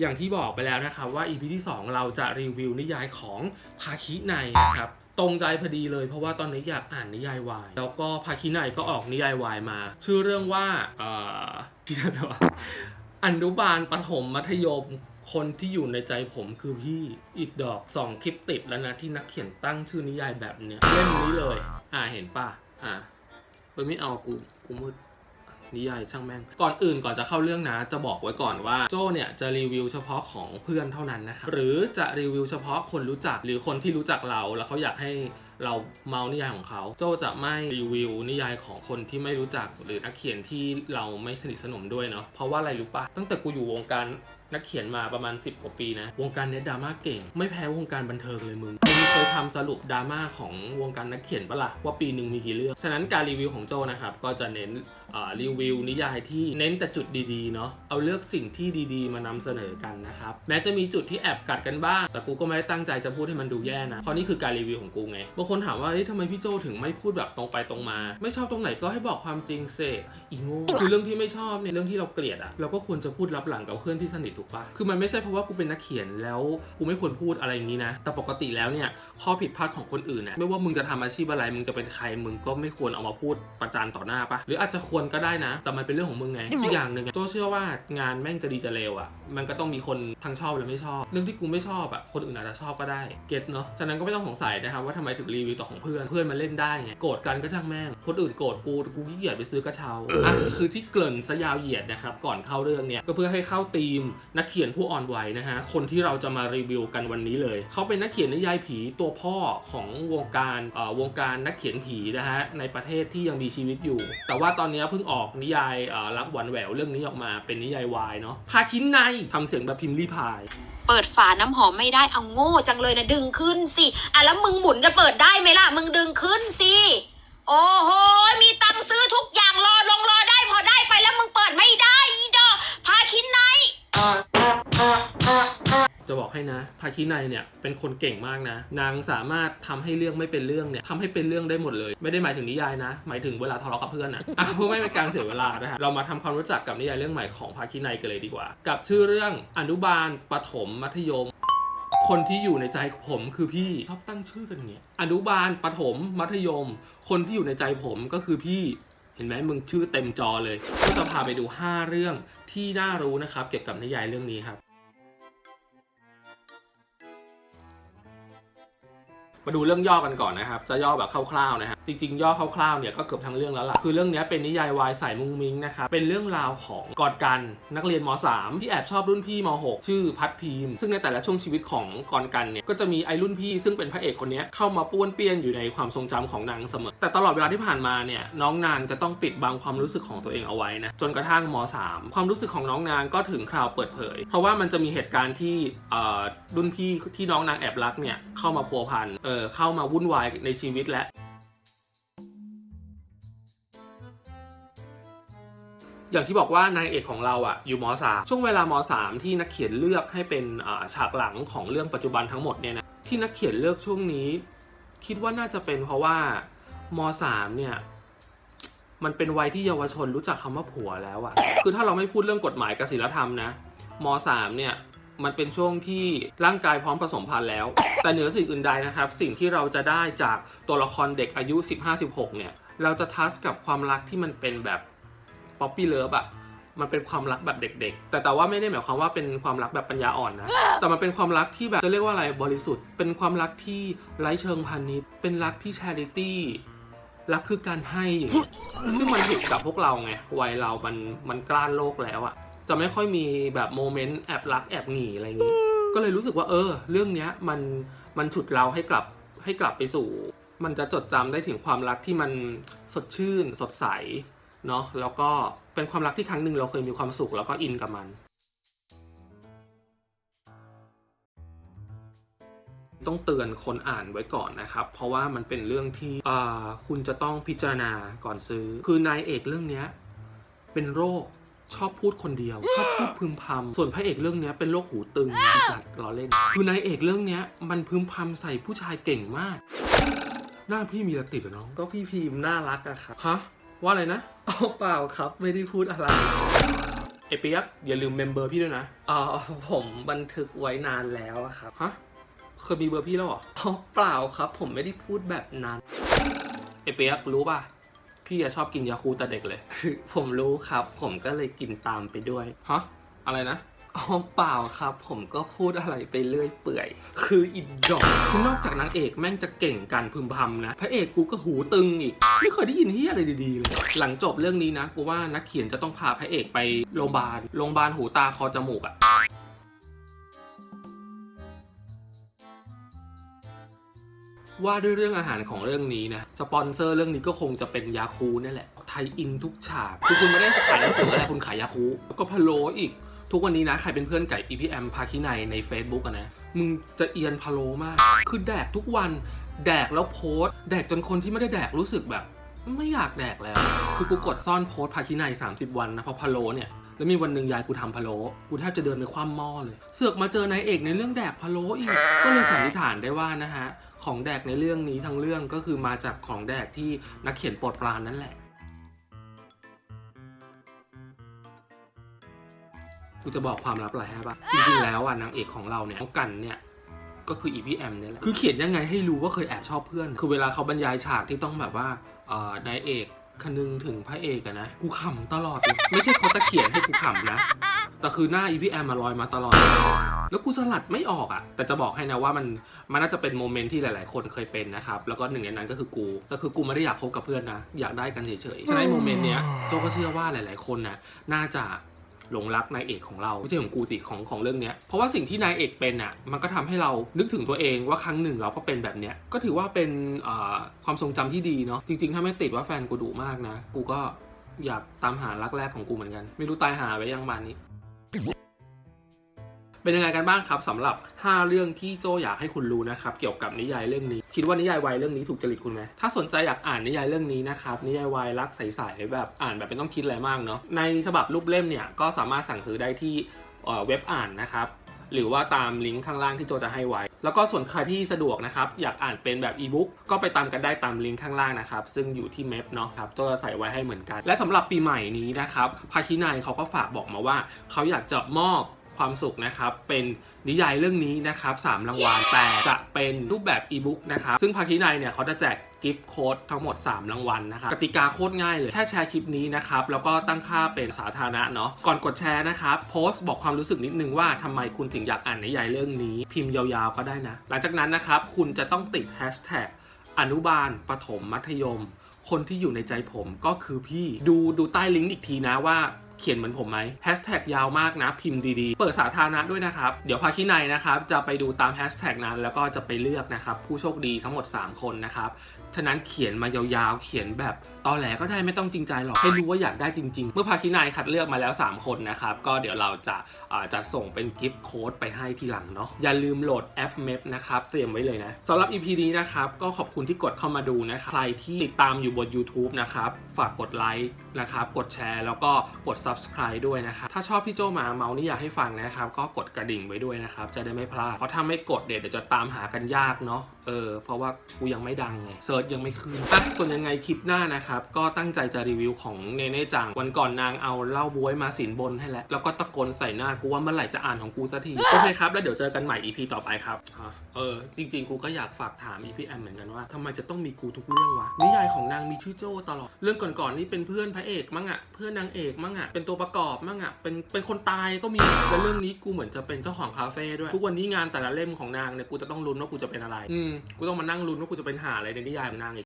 อย่างที่บอกไปแล้วนะครับว่า EP ที่ 2 เราจะรีวิวนิยายของภาคิไนนะครับตรงใจพอดีเลยเพราะว่าตอนนี้อยากอ่านนิยายวาย แล้วก็ภาคิไนก็ออกนิยายวายมา ชื่อเรื่องว่าเอ่อที่นั่นวะอนุบาลปฐมมัธยมคนที่อยู่ในใจผมคือพี่อีกดอกสองคลิปติดแล้วนะที่นักเขียนตั้งชื่อนิยายแบบเนี้ยเล่มนี้เลย อ่าเห็นป่ะอ่าเฮ้ยไม่เอากูกูมืด นิยายช่างแม่ง ก่อนอื่นก่อนจะเข้าเรื่องนะ จะบอกไว้ก่อนว่าโจเนี่ยจะรีวิวเฉพาะของเพื่อนเท่านั้นนะครับหรือจะรีวิวเฉพาะคนรู้จักหรือคนที่รู้จักเราแล้วเขาอยากให้ เราเมานิยายของเขาโจจะไม่รีวิวนิยายของคนที่ไม่รู้จักหรือนักเขียนที่เราไม่สนิทสนมด้วยเนาะเพราะว่าอะไรรู้ปะตั้งแต่กูอยู่วงการนักเขียนมาประมาณ 10กว่าปีนะวงการเนี้ยดราม่าเก่ง ไม่แพ้วงการบันเทิงเลยมึงมึงเคยทำสรุปดราม่าของวงการนักเขียนปะล่ะว่าปีหนึ่งมีกี่เรื่องฉะนั้นการรีวิวของโจนะครับก็จะเน้นรีวิวนิยายที่เน้นแต่จุดดีๆเนาะเอาเลือกสิ่งที่ดีๆ มานำเสนอกันนะครับแม้จะมีจุดที่แอบกัดกันบ้าง แต่กูก็ไม่ได้ตั้งใจจะพูดให้มันดูแย่นะเพราะนี่คือการรีวิวของกูไงบางคนถามว่าเฮ้ยทำไมพี่โจถึงไม่พูดแบบตรงไปตรงมา ไม่ชอบตรงไหนก็ให้บอกความจริงเซอีโง่คือเรื่องที่ไม่ชอบเนี่ยเรื่องที่เราเกลียดอะเราก็ควรจะพูดรับหลังกับเพื่อนที่สนิทถูกปะคือมันไม่ใช่เพราะว่ากูเป็นนักเขียนแล้วกูไม่ควรพูดอะไรอย่างนี้นะ แต่ปกติแล้วเนี่ยข้อผิดพลาดของคนอื่นเนี่ยไม่ว่ามึงจะทำอาชีพอะไรมึงจะเป็นใครมึงก็ไม่ควรเอามาพูดประจานต่อหน้าปะหรืออาจจะควรก็ได้นะ แต่มันเป็นเรื่องของมึงไงอีกอย่างหนึ่งอะโจเชื่อว่างานแม่งจะดีจะเลวอะมันก็ต้องมีคนทั้งชอบและไม่ชอบ เรื่องที่กูไม่ชอบอะคนอื่นอาจจะชอบก็ได้เก็ตเนาะฉะนั้นก็ไม่ต้องสงสัยนะครับว่าทำไมถึงรีีวิวต่อของเพื่อนเพื่อนมันเล่นได้ไงโกรธกันก็ช่างแม่งคนอื่นโกรธกูกูขี้เกียจไปซื้อกระเช้าอะคือที่เกริ่นซะยาวเหยียดนะครับก่อนเข้าเรื่องเนี่ยก็เพื่อให้เข้าธีมนักเขียนผู้อ่อนไหวนะฮะคนที่เราจะมารีวิวกันวันนี้เลย เขาเป็นนักเขียนนิยายผีตัวพ่อของวงการเอ่อวงการนักเขียนผีนะฮะในประเทศที่ยังมีชีวิตอยู่ แต่ว่าตอนนี้เพิ่งออกนิยายเอ่อรักหวานแหววเรื่องนี้ออกมาเป็นนิยายวายเนาะพาคินในทำเสียงแบบพิมพ์รีพาย เปิดฝาน้ำหอมไม่ได้เอาโง่จังเลยนะดึงขึ้นสิอะแล้วมึงหมุนจะเปิดได้ไหมล่ะ มึงดึงขึ้นสิโอ้โหมีตังซื้อทุกอย่างรอลงรอได้พอได้ไปแล้วมึงเปิดไม่ได้อีดอพาคินไน จะบอกให้นะภาคีในเนี่ยเป็นคนเก่งมากนะ นางสามารถทำให้เรื่องไม่เป็นเรื่องเนี่ยทำให้เป็นเรื่องได้หมดเลย ไม่ได้หมายถึงนิยายนะ หมายถึงเวลาทะเลาะกับเพื่อนนะอะเพื่อไม่เป็นการเสียเวลานะฮะเรามาทำความรู้จักกับนิยายเรื่องใหม่ของภาคีในกันเลยดีกว่า กับชื่อเรื่องอนุบาลปฐมมัธยมคนที่อยู่ในใจผมคือพี่ชอบตั้งชื่อกันอย่างเงี้ยอนุบาลปฐมมัธยม คนที่อยู่ในใจผมก็คือพี่เห็นไหมมึงชื่อเต็มจอเลย ก็จะพาไปดู 5 เรื่องที่น่ารู้นะครับ เกี่ยวกับนิยายเรื่องนี้ครับ มาดูเรื่องย่อกันก่อนนะครับ จะย่อแบบคร่าวๆนะฮะ จริงๆ ย่อคร่าวๆเนี่ยก็เกือบทั้งเรื่องแล้วล่ะ คือเรื่องนี้เป็นนิยายวายสายมุงมิงนะครับ เป็นเรื่องราวของกอดกันนักเรียนม .3 ที่แอบชอบรุ่นพี่ม .6 ชื่อพัดพีม ซึ่งในแต่ละช่วงชีวิตของกอดกันเนี่ยก็จะมีไอ้รุ่นพี่ซึ่งเป็นพระเอกคนนี้เข้ามาป้วนเปี้ยนอยู่ในความทรงจำของนางเสมอ แต่ตลอดเวลาที่ผ่านมาเนี่ยน้องนางจะต้องปิดบังความรู้สึกของตัวเองเอาไว้นะจนกระทั่งม .3 ความรู้สึกของน้องนางก็ถึงคราวเปิดเผย เพราะว่ามันจะมีเหตุการณ์ที่เออรุ่นพี่ที่น้องนางแอบรักเนี่ยเข้ามาพัวพันเออเข้ามาวุ่นวายในชีวิตและ อย่างที่บอกว่านายเอกของเราอะอยู่ม .3 ช่วงเวลาม .3 ที่นักเขียนเลือกให้เป็นฉากหลังของเรื่องปัจจุบันทั้งหมดเนี่ยนะที่นักเขียนเลือกช่วงนี้ คิดว่าน่าจะเป็นเพราะว่าม .3 เนี่ยมันเป็นวัยที่เยาวชนรู้จักคำว่าผัวแล้วอะคือถ้าเราไม่พูดเรื่องกฎหมายกับศีลธรรมนะม .3 เนี่ยมันเป็นช่วงที่ร่างกายพร้อมผสมพันธุ์แล้ว แต่เหนือสิ่งอื่นใดนะครับ สิ่งที่เราจะได้จากตัวละครเด็กอายุ 15-16 เนี่ย เราจะทัชกับความรักที่มันเป็นแบบ ป๊อปปี้เลิฟอะมันเป็นความรักแบบเด็ก ๆ แต่แต่ว่าไม่ได้หมายความว่าเป็นความรักแบบปัญญาอ่อนนะ แต่มันเป็นความรักที่แบบจะเรียกว่าอะไรบริสุทธิ์ เป็นความรักที่ไร้เชิงพาณิชย์เป็นรักที่ charity รักคือการให้อย่างเงี้ยซึ่งมันผิดกับพวกเราไง วัยเรา มัน มันกล้านโลกแล้วอะจะไม่ค่อยมีแบบโมเมนต์แอบรักแอบหนีอะไรอย่างงี้ ก็เลยรู้สึกว่าเออ เรื่องเนี้ยมัน มันฉุดเราให้กลับ ให้กลับไปสู่ มันจะจดจำได้ถึงความรักที่มันสดชื่น สดใส เนาะแล้วก็เป็นความรักที่ครั้งหนึ่งเราเคยมีความสุขแล้วก็อินกับมัน ต้องเตือนคนอ่านไว้ก่อนนะครับ เพราะว่ามันเป็นเรื่องที่อ่าคุณจะต้องพิจารณาก่อนซื้อ คือนายเอกเรื่องเนี้ยเป็นโรคชอบพูดคนเดียว ชอบพูดพึมพำส่วนพระเอกเรื่องเนี้ยเป็นโรคหูตึงอีสัตว์ล้อเล่น คือนายเอกเรื่องเนี้ยมันพึมพำใส่ผู้ชายเก่งมาก หน้าพี่มีอะไรติดเหรอน้อง ก็พี่พีมน่ารักอะครับฮะ ว่าอะไรนะเอาเปล่าครับไม่ได้พูดอะไรไอเปียกอย่าลืมเมมเบอร์พี่ด้วยนะอ๋อผมบันทึกไว้นานแล้วอะครับฮะเคยมีเบอร์พี่แล้วเหรออ๋อเปล่าครับ ผมไม่ได้พูดแบบนั้นไอเปียกรู้ป่ะพี่อะชอบกินยาคูลแต่เด็กเลยคือผมรู้ครับ ผมก็เลยกินตามไปด้วยฮะอะไรนะ อ๋อเปล่าครับ ผมก็พูดอะไรไปเรื่อยเปื่อย คืออินดอกคือนอกจากนางเอกแม่งจะเก่งการพึมพำนะ พระเอกกูก็หูตึงอีก ไม่เคยได้ยินที่อะไรดีๆเลย หลังจบเรื่องนี้นะ กูว่านักเขียนจะต้องพาพระเอกไปโรงพยาบาล โรงพยาบาลหูตาคอจมูกอะว่าด้วยเรื่องอาหารของเรื่องนี้นะ สปอนเซอร์เรื่องนี้ก็คงจะเป็นยาคูนี่แหละ ไทยอินทุกฉาก คือคุณไม่ได้ขายหนังสืออะไรคุณขายยาคูแล้วก็พะโลอีก ทุกวันนี้นะ ใครเป็นเพื่อนไก่ EPM พาคินัยใน Facebook อะนะ มึงจะเอียนพะโลมาก คือแดกทุกวันแดกแล้วโพสต์แดกจนคนที่ไม่ได้แดกรู้สึกแบบ ไม่อยากแดกแล้ว คือกูกดซ่อนโพสต์พาคินัย30 วันนะเพราะพะโลเนี่ยแล้วมีวันหนึ่งยายกูทำพะโล้กูแทบจะเดินไปคว่ำหม้อเลย เสือกมาเจอนายเอกในเรื่องแดกพะโล้อีก ก็เลยสันนิษฐานได้ว่านะฮะ ของแดกในเรื่องนี้ทั้งเรื่องก็คือมาจากของแดกที่นักเขียนโปรดปรานนั่นแหละ กูจะบอกความลับอะไรให้ปะจริงๆแล้วอะนางเอกของเราเนี่ยน้องกันเนี่ยก็คืออีพีแอมเนี่ยแหละคือเขียนยังไงให้รู้ว่าเคยแอบชอบเพื่อน คือเวลาเขาบรรยายฉากที่ต้องแบบว่าเอ่อนายเอกคนึงถึงพระเอกอะนะ กูขำตลอดเลยไม่ใช่เขาจะเขียนให้กูขำนะ แต่คือหน้าอีพีแอมมาลอยมาตลอด แล้วกูสลัดไม่ออกอะแต่จะบอกให้นะว่ามันมันน่าจะเป็นโมเมนต์ที่หลาย ๆ คนเคยเป็นนะครับ แล้วก็หนึ่งในนั้นก็คือกูแต่คือกูไม่ได้อยากคบกับเพื่อนนะ อยากได้กันเฉยๆฉะนั้นในโมเมนต์เนี้ยโจก็เชื่อว่าหลาย ๆ คนน่ะน่าจะ หลงรักนายเอกของเราไม่ใช่ของกูสิของของเรื่องเนี้ยเพราะว่าสิ่งที่นายเอกเป็นอะมันก็ทำให้เรานึกถึงตัวเองว่าครั้งหนึ่งเราก็เป็นแบบเนี้ยก็ถือว่าเป็นความทรงจำที่ดีเนาะจริงๆ ถ้าไม่ติดว่าแฟนกูดุมากนะ กูก็อยากตามหารักแรกของกูเหมือนกัน ไม่รู้ตายหาไว้ยังบานนี้ เป็นยังไงกันบ้างครับสำหรับ 5 เรื่องที่โจอยากให้คุณรู้นะครับเกี่ยวกับนิยายเรื่องนี้ คิดว่านิยายวายเรื่องนี้ถูกจริตคุณไหมถ้าสนใจอยากอ่านนิยายเรื่องนี้นะครับนิยายวายรักใสๆแบบอ่านแบบไม่ต้องคิดอะไรมากเนาะในฉบับรูปเล่มเนี่ยก็สามารถสั่งซื้อได้ที่เว็บอ่านนะครับหรือว่าตามลิงก์ข้างล่างที่โจจะให้ไว้ แล้วก็ส่วนใครที่สะดวกนะครับอยากอ่านเป็นแบบอีบุ๊กก็ไปตามกันได้ตามลิงก์ข้างล่างนะครับซึ่งอยู่ที่เมพเนาะครับโจจะใส่ไว้ให้เหมือนกัน และสำหรับปีใหม่นี้นะครับภาคินายเขาก็ฝากบอกมาว่าเขาอยากจะมอบ ความสุขนะครับเป็นนิยายเรื่องนี้นะครับสามรางวัลแต่จะเป็นรูปแบบอีบุ๊กนะครับซึ่งภาคินายเนี่ยเขาจะแจกกิฟต์โค้ดทั้งหมด 3 รางวัลนะครับกติกาโคตรง่ายเลย แค่แชร์คลิปนี้นะครับ แล้วก็ตั้งค่าเป็นสาธารณะเนาะก่อนกดแชร์นะครับ โพสต์บอกความรู้สึกนิดนึงว่าทำไมคุณถึงอยากอ่านนิยายเรื่องนี้ พิมพ์ยาวๆก็ได้นะ หลังจากนั้นนะครับ คุณจะต้องติดแฮชแท็กอนุบาลประถมมัธยม คนที่อยู่ในใจผมก็คือพี่ดูดูใต้ลิงก์อีกทีนะว่า เขียนเหมือนผมไหมแฮชแท็กยาวมากนะพิมพ์ดีๆ เปิดสาธารณะด้วยนะครับ เดี๋ยวพาคินายนะครับจะไปดูตามแฮชแท็กนั้น แล้วก็จะไปเลือกนะครับผู้โชคดีทั้งหมด 3 คนนะครับฉะนั้นเขียนมายาวๆ เขียนแบบตอแหลก็ได้ไม่ต้องจริงใจหรอกให้รู้ว่าอยากได้จริง ๆ เมื่อพาคินายคัดเลือกมาแล้ว 3 คนนะครับก็เดี๋ยวเราจะาจัดส่งเป็นกิฟต์โค้ดไปให้ทีหลังเนาะอย่าลืมโหลดแอป Map นะครับเตรียมไว้เลยนะสำหรับ EP นี้นะครับก็ขอบคุณที่กดเข้ามาดูนะครับใครที่ติดตามอยู่บน YouTube นะครับฝากกดไลค์นะครับกดแชร์แล้วก็กด Subscribe ด้วยนะครับ ถ้าชอบพี่โจมาเมาส์นี่อยากให้ฟังนะครับ ก็กดกระดิ่งไว้ด้วยนะครับ จะได้ไม่พลาด เพราะถ้าไม่กดเดี๋ยวจะตามหากันยากเนาะ เออ เพราะว่ากูยังไม่ดังไง เซิร์ชยังไม่ขึ้นอะส่วนยังไงคลิปหน้านะครับ ก็ตั้งใจจะรีวิวของเนเน่จัง วันก่อนนางเอาเหล้าบวยมาสินบนให้แล้ว แล้วก็ตะโกนใส่หน้ากูว่าเมื่อไหร่จะอ่านของกูสักที โอเคครับ แล้วเดี๋ยวเจอกันใหม่ EP ต่อไปครับ เออ จริงๆ กูก็อยากฝากถามอีพี่แอมเหมือนกันว่าทำไมจะต้องมีกูทุกเรื่องวะ นิยายของนางมีชื่อโจ้ตลอด เรื่องก่อนๆนี่เป็นเพื่อนพระเอกมั่งอะเพื่อนนางเอกมั่งอะเป็นตัวประกอบมั่งอะเป็นเป็นคนตายก็มีแล้วเรื่องนี้กูเหมือนจะเป็นเจ้าของคาเฟ่ด้วย ทุกวันนี้งานแต่ละเล่มของนางเนี่ยกูจะต้องลุ้นว่ากูจะเป็นอะไร อืมกูต้องมานั่งลุ้นว่ากูจะเป็นหาอะไรในนิยายของนางอีก